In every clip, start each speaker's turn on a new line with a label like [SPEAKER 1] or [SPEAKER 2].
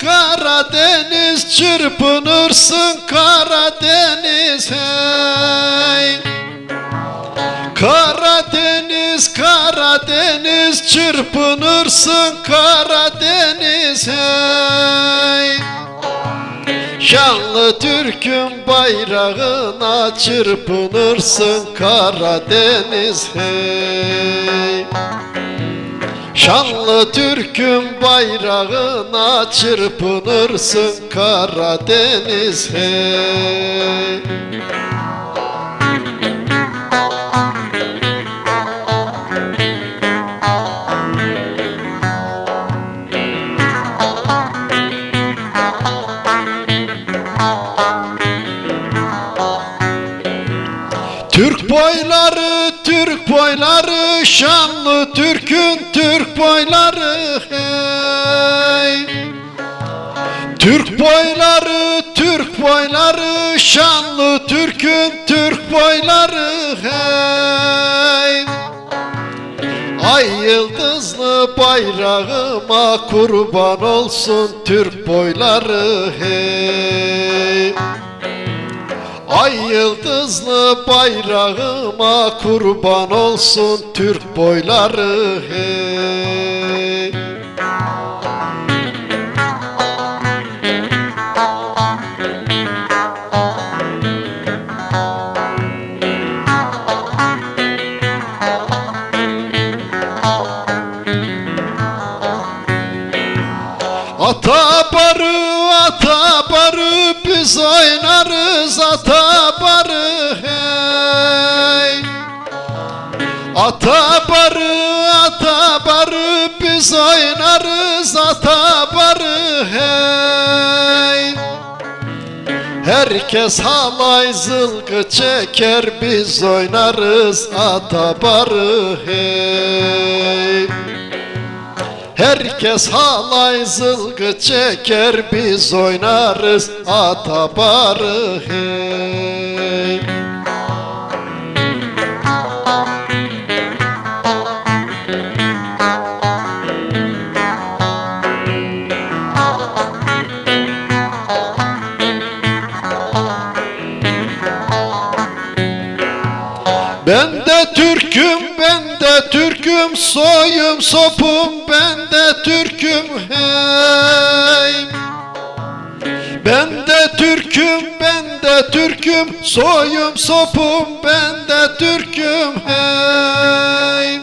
[SPEAKER 1] Karadeniz çırpınırsın Karadeniz hey. Karadeniz Karadeniz çırpınırsın Karadeniz hey. Şanlı Türk'ün bayrağına çırpınırsın Karadeniz hey Şanlı Türk'ün bayrağına çırpınırsın Karadeniz hey boyları, Türk boyları, şanlı Türk'ün Türk boyları hey. Türk boyları, Türk boyları, şanlı Türk'ün Türk boyları hey. Ay yıldızlı bayrağıma kurban olsun Türk boyları hey. Ay yıldızlı bayrağıma kurban olsun Türk boyları hey. Ata barı, ata barı biz oynarız Ata barı, ata barı biz oynarız ata barı hey. Herkes halay zılgı çeker biz oynarız ata barı hey. Herkes halay zılgı çeker biz oynarız ata barı hey. Ben de Türk'üm, ben de Türk'üm, soyum sopum, ben de Türk'üm hey. Ben de Türk'üm, ben de Türk'üm, soyum sopum, ben de Türk'üm hey.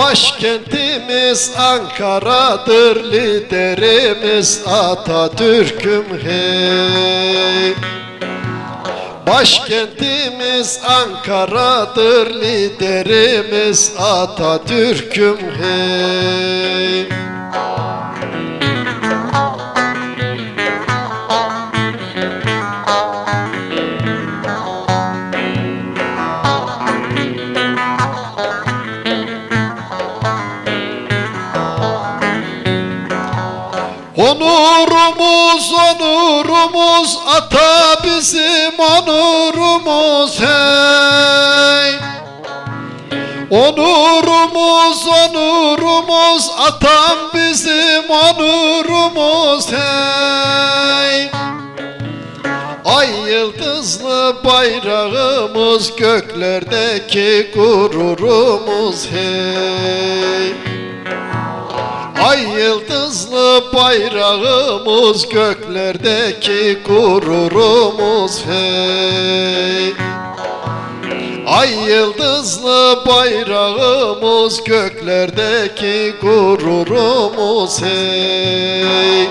[SPEAKER 1] Başkentimiz Ankara'dır, liderimiz Atatürk'üm hey. Başkentimiz Ankara'dır liderimiz Atatürk'üm hey Onurumuz, onurumuz, ata bizim onurumuz hey. Onurumuz, onurumuz, atam bizim onurumuz hey. Ay yıldızlı bayrağımız göklerdeki gururumuz hey. Ay yıldızlı bayrağımız göklerdeki gururumuz hey. Ay yıldızlı bayrağımız göklerdeki gururumuz hey